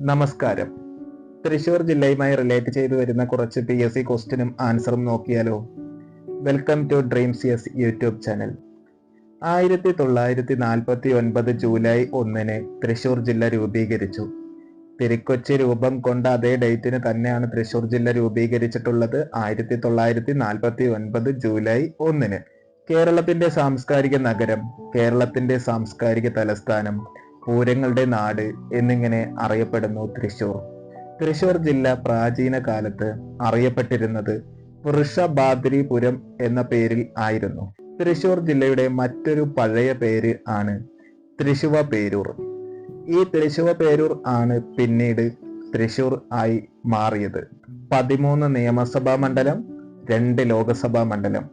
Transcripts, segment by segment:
നമസ്കാരം. തൃശൂർ ജില്ലയുമായി റിലേറ്റ് ചെയ്തു വരുന്ന കുറച്ച് പി എസ് സി ക്വസ്റ്റിനും ആൻസറും നോക്കിയാലോ? Welcome to dreams S YouTube channel ആയിരത്തി തൊള്ളായിരത്തി നാൽപ്പത്തി ഒൻപത് ജൂലൈ ഒന്നിന് തൃശൂർ ജില്ല രൂപീകരിച്ചു. തിരുക്കൊച്ചി രൂപം കൊണ്ട അതേ ഡേറ്റിന് തന്നെയാണ് തൃശൂർ ജില്ല രൂപീകരിച്ചിട്ടുള്ളത്. ആയിരത്തി തൊള്ളായിരത്തി നാൽപ്പത്തി ഒൻപത് ജൂലൈ ഒന്നിന്. കേരളത്തിന്റെ സാംസ്കാരിക നഗരം കേരളത്തിന്റെ സാംസ്കാരിക തലസ്ഥാനം പൂരങ്ങളുടെ നാട് എന്നിങ്ങനെ അറിയപ്പെടുന്നു തൃശൂർ തൃശൂർ ജില്ല പ്രാചീന കാലത്ത് അറിയപ്പെട്ടിരുന്നത് വൃഷഭാദ്രിപുരം എന്ന പേരിൽ ആയിരുന്നു. തൃശൂർ ജില്ലയുടെ മറ്റൊരു പഴയ പേര് ആണ് തൃശുവ പേരൂർ ഈ തൃശുവ പേരൂർ ആണ് പിന്നീട് തൃശൂർ ആയി മാറിയത്. പതിമൂന്ന് നിയമസഭാ മണ്ഡലം രണ്ട് ലോകസഭാ മണ്ഡലം.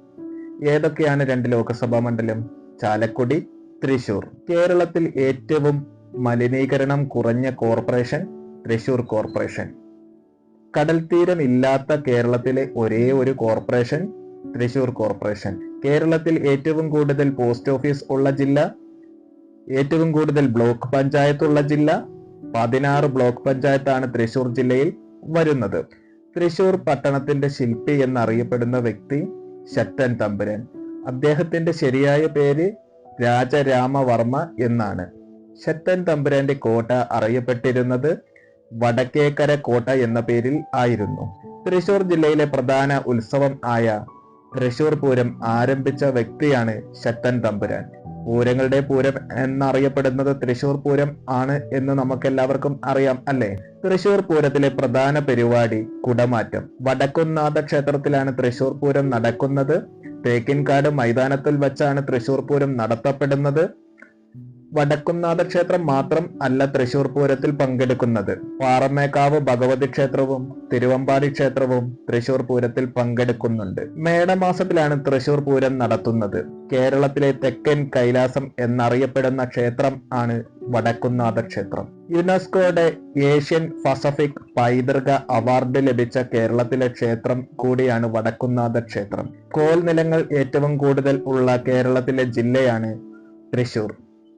ഏതൊക്കെയാണ് രണ്ട് ലോകസഭാ മണ്ഡലം? ചാലക്കുടി തൃശൂർ. കേരളത്തിൽ ഏറ്റവും മലിനീകരണം കുറഞ്ഞ കോർപ്പറേഷൻ തൃശൂർ കോർപ്പറേഷൻ. കടൽ തീരം ഇല്ലാത്ത കേരളത്തിലെ ഒരേ ഒരു കോർപ്പറേഷൻ തൃശൂർ കോർപ്പറേഷൻ. കേരളത്തിൽ ഏറ്റവും കൂടുതൽ പോസ്റ്റ് ഓഫീസ് ഉള്ള ജില്ല ഏറ്റവും കൂടുതൽ ബ്ലോക്ക് പഞ്ചായത്ത് ഉള്ള ജില്ല പതിനാറ് ബ്ലോക്ക് പഞ്ചായത്താണ് തൃശൂർ ജില്ലയിൽ വരുന്നത്. തൃശൂർ പട്ടണത്തിന്റെ ശില്പി എന്നറിയപ്പെടുന്ന വ്യക്തി ശക്തൻ തമ്പുരൻ. അദ്ദേഹത്തിന്റെ ശരിയായ പേര് രാജരാമവർമ്മ എന്നാണ്. ശക്തൻ തമ്പുരാന്റെ കോട്ട അറിയപ്പെട്ടിരുന്നത് വടക്കേക്കര കോട്ട എന്ന പേരിൽ ആയിരുന്നു. തൃശൂർ ജില്ലയിലെ പ്രധാന ഉത്സവം ആയ തൃശൂർ പൂരം ആരംഭിച്ച വ്യക്തിയാണ് ശക്തൻ തമ്പുരാൻ. പൂരങ്ങളുടെ പൂരം എന്നറിയപ്പെടുന്നത് തൃശൂർ പൂരം ആണ് എന്ന് നമുക്കെല്ലാവർക്കും അറിയാം അല്ലേ? തൃശൂർ പൂരത്തിലെ പ്രധാന പരിപാടി കുടമാറ്റം. വടക്കുന്നാഥ ക്ഷേത്രത്തിലാണ് തൃശൂർ പൂരം നടക്കുന്നത്. തേക്കിൻകാട് മൈതാനത്തിൽ വെച്ചാണ് തൃശൂർ പൂരം നടത്തപ്പെടുന്നത്. വടക്കുന്നാഥ ക്ഷേത്രം മാത്രം അല്ല തൃശൂർ പൂരത്തിൽ പങ്കെടുക്കുന്നത്. പാറമേക്കാവ് ഭഗവതി ക്ഷേത്രവും തിരുവമ്പാടി ക്ഷേത്രവും തൃശൂർ പൂരത്തിൽ പങ്കെടുക്കുന്നുണ്ട്. മേടമാസത്തിലാണ് തൃശൂർ പൂരം നടത്തുന്നത്. കേരളത്തിലെ തെക്കൻ കൈലാസം എന്നറിയപ്പെടുന്ന ക്ഷേത്രം ആണ് വടക്കുംനാഥ ക്ഷേത്രം യുനെസ്കോയുടെ ഏഷ്യൻ പസഫിക് പൈതൃക അവാർഡ് ലഭിച്ച കേരളത്തിലെ ക്ഷേത്രം കൂടിയാണ് വടക്കുംനാഥ ക്ഷേത്രം കോൽ നിലങ്ങൾ ഏറ്റവും കൂടുതൽ ഉള്ള കേരളത്തിലെ ജില്ലയാണ് തൃശൂർ.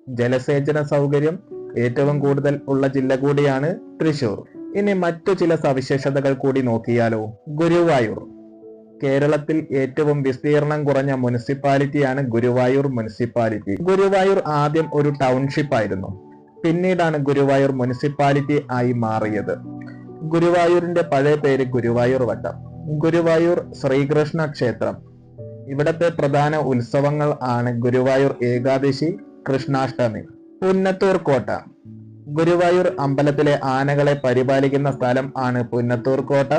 ജലസേചന സൗകര്യം ഏറ്റവും കൂടുതൽ ഉള്ള ജില്ല കൂടിയാണ് തൃശൂർ. ഇനി മറ്റു ചില സവിശേഷതകൾ കൂടി നോക്കിയാലോ. ഗുരുവായൂർ. കേരളത്തിൽ ഏറ്റവും വിസ്തീർണം കുറഞ്ഞ മുനിസിപ്പാലിറ്റിയാണ് ഗുരുവായൂർ മുനിസിപ്പാലിറ്റി. ഗുരുവായൂർ ആദ്യം ഒരു ടൗൺഷിപ്പ് ആയിരുന്നു. പിന്നീടാണ് ഗുരുവായൂർ മുനിസിപ്പാലിറ്റി ആയി മാറിയത്. ഗുരുവായൂരിന്റെ പഴയ പേര് ഗുരുവായൂർ വട്ടം. ഗുരുവായൂർ ശ്രീകൃഷ്ണ ക്ഷേത്രം. ഇവിടത്തെ പ്രധാന ഉത്സവങ്ങൾ ആണ് ഗുരുവായൂർ ഏകാദശി കൃഷ്ണാഷ്ടമി പുന്നത്തൂർ കോട്ട. ഗുരുവായൂർ അമ്പലത്തിലെ ആനകളെ പരിപാലിക്കുന്ന സ്ഥലം ആണ് പുന്നത്തൂർ കോട്ട.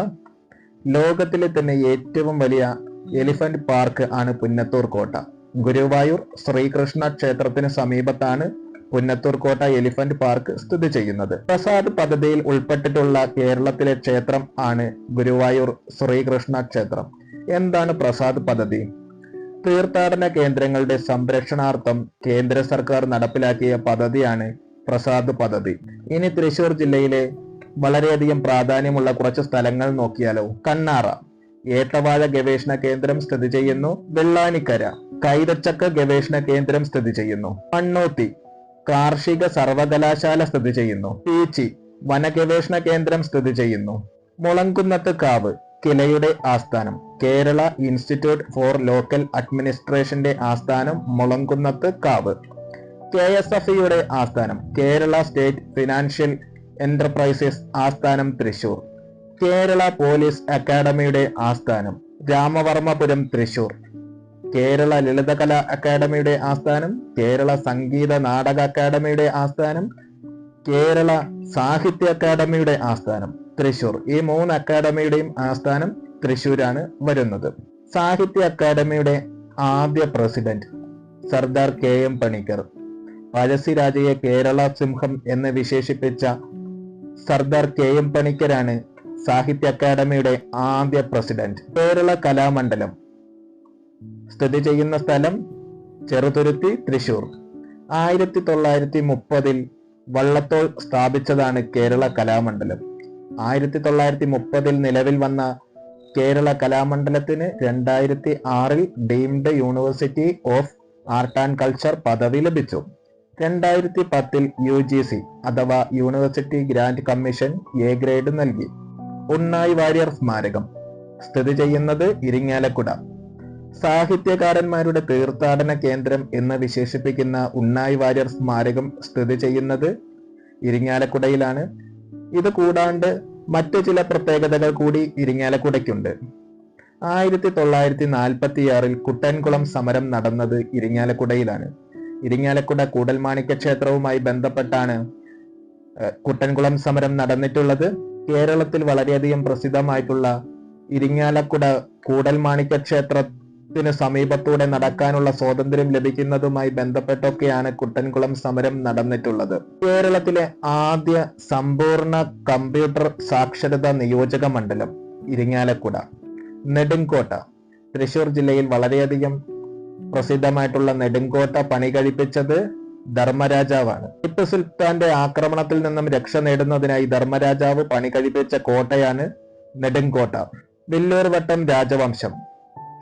ലോകത്തിലെ തന്നെ ഏറ്റവും വലിയ എലിഫന്റ് പാർക്ക് ആണ് പുന്നത്തൂർ കോട്ട. ഗുരുവായൂർ ശ്രീകൃഷ്ണ ക്ഷേത്രത്തിന് സമീപത്താണ് പുന്നത്തൂർ കോട്ട എലിഫന്റ് പാർക്ക് സ്ഥിതി ചെയ്യുന്നത്. പ്രസാദ് പദ്ധതിയിൽ ഉൾപ്പെട്ടിട്ടുള്ള കേരളത്തിലെ ക്ഷേത്രം ആണ് ഗുരുവായൂർ ശ്രീകൃഷ്ണ ക്ഷേത്രം. എന്താണ് പ്രസാദ് പദ്ധതി? തീർത്ഥാടന കേന്ദ്രങ്ങളുടെ സംരക്ഷണാർത്ഥം കേന്ദ്ര സർക്കാർ നടപ്പിലാക്കിയ പദ്ധതിയാണ് പ്രസാദ് പദ്ധതി. ഇനി തൃശൂർ ജില്ലയിലെ വളരെയധികം പ്രാധാന്യമുള്ള കുറച്ച് സ്ഥലങ്ങൾ നോക്കിയാലോ. കണ്ണാറ ഏത്തവാഴ ഗവേഷണ കേന്ദ്രം സ്ഥിതി ചെയ്യുന്നു. വെള്ളാനിക്കര കൈതച്ചക്ക ഗവേഷണ കേന്ദ്രം സ്ഥിതി ചെയ്യുന്നു. മണ്ണോത്തി കാർഷിക സർവകലാശാല സ്ഥിതി ചെയ്യുന്നു. പീച്ചി വനഗവേഷണ കേന്ദ്രം സ്ഥിതി ചെയ്യുന്നു. മുളങ്കുന്നത്ത് കാവ് കിലയുടെ ആസ്ഥാനം. കേരള ഇൻസ്റ്റിറ്റ്യൂട്ട് ഫോർ ലോക്കൽ അഡ്മിനിസ്ട്രേഷന്റെ ആസ്ഥാനം മുളങ്കുന്നത്ത് കാവ്. കെ എസ് എഫ് ഇയുടെ ആസ്ഥാനം. കേരള സ്റ്റേറ്റ് ഫിനാൻഷ്യൽ എന്റർപ്രൈസസ് ആസ്ഥാനം തൃശൂർ. കേരള പോലീസ് അക്കാദമിയുടെ ആസ്ഥാനം. രാമവർമ്മപുരം തൃശൂർ. കേരള ലളിതകല അക്കാദമിയുടെ ആസ്ഥാനം. കേരള സംഗീത നാടക അക്കാദമിയുടെ ആസ്ഥാനം. കേരള സാഹിത്യ അക്കാദമിയുടെ ആസ്ഥാനം. തൃശൂർ. ഈ മൂന്ന് അക്കാദമിയുടെയും ആസ്ഥാനം തൃശൂരാണ് വരുന്നത്. സാഹിത്യ അക്കാദമിയുടെ ആദ്യ president Sardar K M Panikkar പഴശ്ശിരാജയെ Kerala സിംഹം എന്ന് വിശേഷിപ്പിച്ച സർദാർ കെ എം പണിക്കരാണ് സാഹിത്യ അക്കാദമിയുടെ ആദ്യ പ്രസിഡന്റ്. കേരള കലാമണ്ഡലം സ്ഥിതി ചെയ്യുന്ന സ്ഥലം ചെറുതുരുത്തി തൃശൂർ. ആയിരത്തി തൊള്ളായിരത്തി മുപ്പതിൽ വള്ളത്തോൾ സ്ഥാപിച്ചതാണ് കേരള കലാമണ്ഡലം. ആയിരത്തി തൊള്ളായിരത്തി മുപ്പതിൽ നിലവിൽ വന്ന കേരള കലാമണ്ഡലത്തിന് രണ്ടായിരത്തി ആറിൽ deemed university of art and culture പദവി ലഭിച്ചു. രണ്ടായിരത്തി പത്തിൽ യു ജി സി അഥവാ university grant commission A grade നൽകി. ഉണ്ണായി വാര്യർ സ്മാരകം. സ്ഥിതി ചെയ്യുന്നത് ഇരിങ്ങാലക്കുട. സാഹിത്യകാരന്മാരുടെ തീർത്ഥാടന കേന്ദ്രം എന്ന് വിശേഷിപ്പിക്കുന്ന ഉണ്ണായി വാര്യർ സ്മാരകം സ്ഥിതി ചെയ്യുന്നത് ഇരിങ്ങാലക്കുടയിലാണ്. ഇത് കൂടാണ്ട് മറ്റു ചില പ്രത്യേകതകൾ കൂടി ഇരിങ്ങാലക്കുടയ്ക്കുണ്ട്. ആയിരത്തി തൊള്ളായിരത്തി നാൽപ്പത്തിയാറിൽ കുട്ടൻകുളം സമരം നടന്നത് ഇരിങ്ങാലക്കുടയിലാണ്. ഇരിങ്ങാലക്കുട കൂടൽമാണിക്യ ക്ഷേത്രവുമായി ബന്ധപ്പെട്ടാണ് കുട്ടൻകുളം സമരം നടന്നിട്ടുള്ളത്. കേരളത്തിൽ വളരെയധികം പ്രസിദ്ധമായിട്ടുള്ള ഇരിങ്ങാലക്കുട കൂടൽമാണിക്യ ക്ഷേത്രത്തിന് സമീപത്തൂടെ നടക്കാനുള്ള സ്വാതന്ത്ര്യം ലഭിക്കുന്നതുമായി ബന്ധപ്പെട്ടൊക്കെയാണ് കുട്ടൻകുളം സമരം നടന്നിട്ടുള്ളത്. കേരളത്തിലെ ആദ്യ സമ്പൂർണ കമ്പ്യൂട്ടർ സാക്ഷരതാ നിയോജക മണ്ഡലം ഇരിങ്ങാലക്കുട നെടുങ്കോട്ട തൃശൂർ ജില്ലയിൽ വളരെയധികം പ്രസിദ്ധമായിട്ടുള്ള നെടുങ്കോട്ട പണി കഴിപ്പിച്ചത് ധർമ്മരാജാവാണ്. ടിപ്പു സുൽത്താന്റെ ആക്രമണത്തിൽ നിന്നും രക്ഷ നേടുന്നതിനായി ധർമ്മരാജാവ് പണി കഴിപ്പിച്ച കോട്ടയാണ് നെടുങ്കോട്ട വില്ലൂർ വട്ടം രാജവംശം.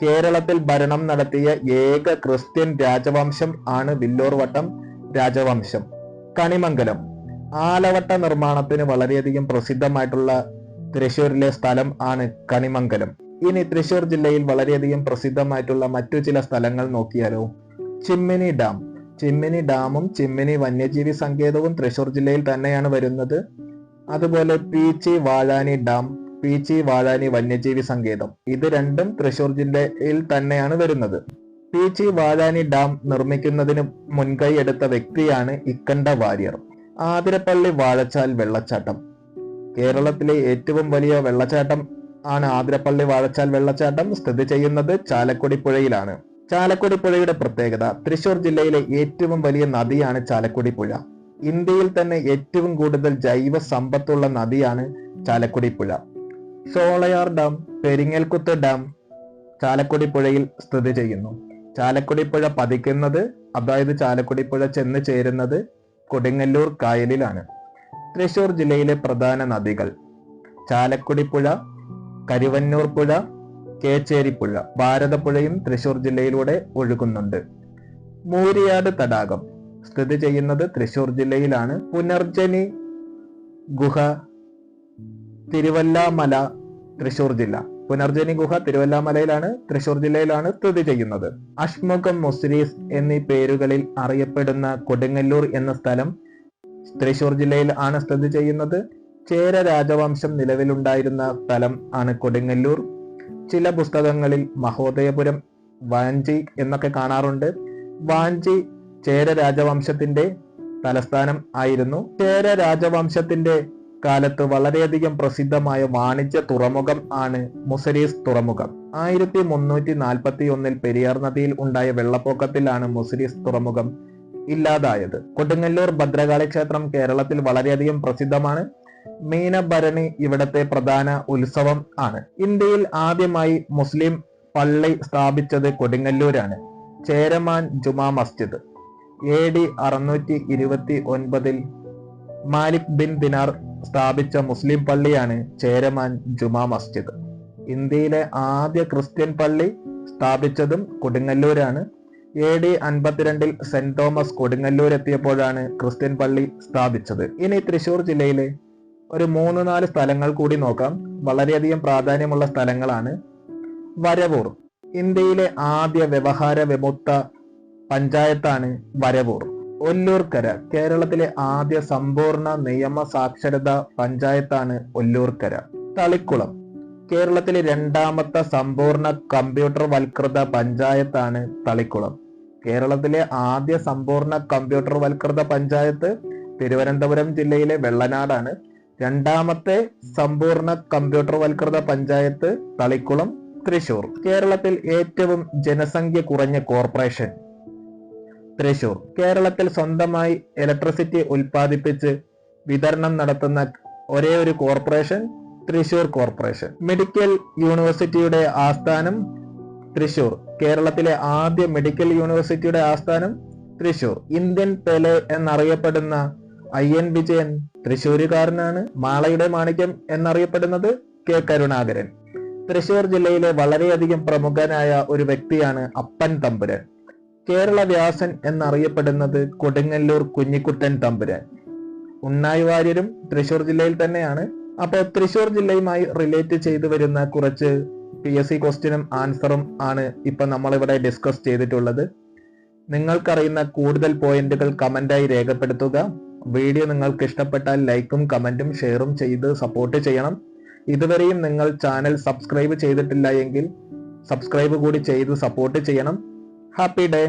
കേരളത്തിൽ ഭരണം നടത്തിയ ഏക ക്രിസ്ത്യൻ രാജവംശം ആണ് വില്ലോർവട്ടം രാജവംശം. കണിമംഗലം. ആലവട്ട നിർമ്മാണത്തിന് വളരെയധികം പ്രസിദ്ധമായിട്ടുള്ള തൃശ്ശൂരിലെ സ്ഥലം ആണ് കണിമംഗലം. ഇനി തൃശ്ശൂർ ജില്ലയിൽ വളരെയധികം പ്രസിദ്ധമായിട്ടുള്ള മറ്റു ചില സ്ഥലങ്ങൾ നോക്കിയാലോ? ചിമ്മിനി ഡാം. ചിമ്മിനി ഡാമും ചിമ്മിനി വന്യജീവി സങ്കേതവും തൃശ്ശൂർ ജില്ലയിൽ തന്നെയാണ് വരുന്നത്. അതുപോലെ പീച്ചി വാഴാനി ഡാം. പീച്ചി വാഴാനി വന്യജീവി സങ്കേതം. ഇത് രണ്ടും തൃശൂർ ജില്ലയിൽ തന്നെയാണ് വരുന്നത്. പീച്ചി വാഴാനി ഡാം നിർമ്മിക്കുന്നതിന് മുൻകൈ എടുത്ത വ്യക്തിയാണ് ഇക്കണ്ട വാര്യർ. ആതിരപ്പള്ളി വാഴച്ചാൽ വെള്ളച്ചാട്ടം. കേരളത്തിലെ ഏറ്റവും വലിയ വെള്ളച്ചാട്ടം ആണ് ആതിരപ്പള്ളി വാഴച്ചാൽ വെള്ളച്ചാട്ടം. സ്ഥിതി ചെയ്യുന്നത് ചാലക്കുടി പുഴയിലാണ്. ചാലക്കുടി പുഴയുടെ പ്രത്യേകത തൃശൂർ ജില്ലയിലെ ഏറ്റവും വലിയ നദിയാണ് ചാലക്കുടി പുഴ. ഇന്ത്യയിൽ തന്നെ ഏറ്റവും കൂടുതൽ ജൈവ സമ്പത്തുള്ള നദിയാണ് ചാലക്കുടി പുഴ. ഷോളയാർ ഡാം പെരിങ്ങൽകുത്ത് ഡാം ചാലക്കുടി പുഴയിൽ സ്ഥിതി ചെയ്യുന്നു. ചാലക്കുടി പുഴ പതിക്കുന്നത് അതായത് ചാലക്കുടി പുഴ ചെന്ന് ചേരുന്നത് കൊടുങ്ങല്ലൂർ കായലിലാണ്. തൃശൂർ ജില്ലയിലെ പ്രധാന നദികൾ ചാലക്കുടി പുഴ കരുവന്നൂർ പുഴ കേച്ചേരി പുഴ ഭാരതപ്പുഴയും തൃശൂർ ജില്ലയിലൂടെ ഒഴുകുന്നുണ്ട്. മൂരിയാട് തടാകം സ്ഥിതി ചെയ്യുന്നത് തൃശൂർ ജില്ലയിലാണ്. പുനർജനി ഗുഹ തിരുവല്ലാമല തൃശൂർ ജില്ല. പുനർജനി ഗുഹ തിരുവല്ലാമലയിലാണ് തൃശൂർ ജില്ലയിലാണ് സ്ഥിതി ചെയ്യുന്നത്. അഷ്മുഖം മുസ്രീസ് എന്നീ പേരുകളിൽ അറിയപ്പെടുന്ന കൊടുങ്ങല്ലൂർ എന്ന സ്ഥലം തൃശൂർ ജില്ലയിൽ ആണ് സ്ഥിതി ചെയ്യുന്നത്. ചേര രാജവംശം നിലവിലുണ്ടായിരുന്ന സ്ഥലം ആണ് കൊടുങ്ങല്ലൂർ. ചില പുസ്തകങ്ങളിൽ മഹോദയപുരം വാഞ്ചി എന്നൊക്കെ കാണാറുണ്ട്. വാഞ്ചി ചേര രാജവംശത്തിന്റെ തലസ്ഥാനം ആയിരുന്നു. ചേര രാജവംശത്തിന്റെ കാലത്ത് വളരെയധികം പ്രസിദ്ധമായ വാണിജ്യ തുറമുഖം ആണ് മുസരീസ് തുറമുഖം. ആയിരത്തി മുന്നൂറ്റി നാൽപ്പത്തി ഒന്നിൽ പെരിയാർ നദിയിൽ ഉണ്ടായ വെള്ളപ്പൊക്കത്തിലാണ് മുസരീസ് തുറമുഖം ഇല്ലാതായത്. കൊടുങ്ങല്ലൂർ ഭദ്രകാളി ക്ഷേത്രം കേരളത്തിൽ വളരെയധികം പ്രസിദ്ധമാണ്. മീനഭരണി ഇവിടത്തെ പ്രധാന ഉത്സവം ആണ്. ഇന്ത്യയിൽ ആദ്യമായി മുസ്ലിം പള്ളി സ്ഥാപിച്ചത് കൊടുങ്ങല്ലൂരാണ്. ചേരമാൻ ജുമാ മസ്ജിദ്. എ ഡി അറുന്നൂറ്റി ഇരുപത്തി ഒൻപതിൽ മാലിക് ബിൻ ദിനാർ സ്ഥാപിച്ച മുസ്ലിം പള്ളിയാണ് ചേരമാൻ ജുമാ മസ്ജിദ്. ഇന്ത്യയിലെ ആദ്യ ക്രിസ്ത്യൻ പള്ളി സ്ഥാപിച്ചതും കൊടുങ്ങല്ലൂരാണ്. എ ഡി അൻപത്തിരണ്ടിൽ സെന്റ് തോമസ് കൊടുങ്ങല്ലൂർ എത്തിയപ്പോഴാണ് ക്രിസ്ത്യൻ പള്ളി സ്ഥാപിച്ചത്. ഇനി തൃശൂർ ജില്ലയിലെ ഒരു മൂന്ന് നാല് സ്ഥലങ്ങൾ കൂടി നോക്കാം. വളരെയധികം പ്രാധാന്യമുള്ള സ്ഥലങ്ങളാണ് വരവൂർ. ഇന്ത്യയിലെ ആദ്യ വ്യവഹാര വിമുക്ത പഞ്ചായത്താണ് വരവൂർ. ഒല്ലൂർക്കര കേരളത്തിലെ ആദ്യ സമ്പൂർണ നിയമ സാക്ഷരതാ പഞ്ചായത്താണ് ഒല്ലൂർക്കര. തളിക്കുളം കേരളത്തിലെ രണ്ടാമത്തെ സമ്പൂർണ കമ്പ്യൂട്ടർ വൽകൃത പഞ്ചായത്താണ് തളിക്കുളം. കേരളത്തിലെ ആദ്യ സമ്പൂർണ കമ്പ്യൂട്ടർ വൽകൃത പഞ്ചായത്ത് തിരുവനന്തപുരം ജില്ലയിലെ വെള്ളനാടാണ്. രണ്ടാമത്തെ സമ്പൂർണ കമ്പ്യൂട്ടർ വൽകൃത പഞ്ചായത്ത് തളിക്കുളം തൃശൂർ. കേരളത്തിൽ ഏറ്റവും ജനസംഖ്യ കുറഞ്ഞ കോർപ്പറേഷൻ. തൃശൂർ. കേരളത്തിൽ സ്വന്തമായി ഇലക്ട്രിസിറ്റി ഉൽപ്പാദിപ്പിച്ച് വിതരണം നടത്തുന്ന ഒരേ ഒരു കോർപ്പറേഷൻ തൃശൂർ കോർപ്പറേഷൻ മെഡിക്കൽ യൂണിവേഴ്സിറ്റിയുടെ ആസ്ഥാനം തൃശൂർ. കേരളത്തിലെ ആദ്യ മെഡിക്കൽ യൂണിവേഴ്സിറ്റിയുടെ ആസ്ഥാനം തൃശൂർ. ഇന്ത്യൻ പെലെ എന്നറിയപ്പെടുന്ന ഐ എൻ വിജയൻ തൃശൂരുകാരനാണ്. മാളയുടെ മാണിക്യം എന്നറിയപ്പെടുന്നത് കെ കരുണാകരൻ. തൃശൂർ ജില്ലയിലെ വളരെയധികം പ്രമുഖനായ ഒരു വ്യക്തിയാണ് അപ്പൻ തമ്പുരൻ. കേരള വ്യാസൻ എന്നറിയപ്പെടുന്നത് കൊടുങ്ങല്ലൂർ കുഞ്ഞിക്കുട്ടൻ തമ്പുരാൻ. ഉണ്ണായി വാര്യരും തൃശൂർ ജില്ലയിൽ തന്നെയാണ്. അപ്പോൾ തൃശൂർ ജില്ലയുമായി റിലേറ്റ് ചെയ്തു വരുന്ന കുറച്ച് പി എസ് സി ക്വസ്റ്റ്യനും ആൻസറും ആണ് ഇപ്പൊ നമ്മളിവിടെ ഡിസ്കസ് ചെയ്തിട്ടുള്ളത്. നിങ്ങൾക്കറിയുന്ന കൂടുതൽ പോയിന്റുകൾ കമന്റായി രേഖപ്പെടുത്തുക. വീഡിയോ നിങ്ങൾക്ക് ഇഷ്ടപ്പെട്ടാൽ ലൈക്കും കമന്റും ഷെയറും ചെയ്ത് സപ്പോർട്ട് ചെയ്യണം. ഇതുവരെയും നിങ്ങൾ ചാനൽ സബ്സ്ക്രൈബ് ചെയ്തിട്ടില്ല എങ്കിൽ സബ്സ്ക്രൈബ് കൂടി ചെയ്ത് സപ്പോർട്ട് ചെയ്യണം. Happy day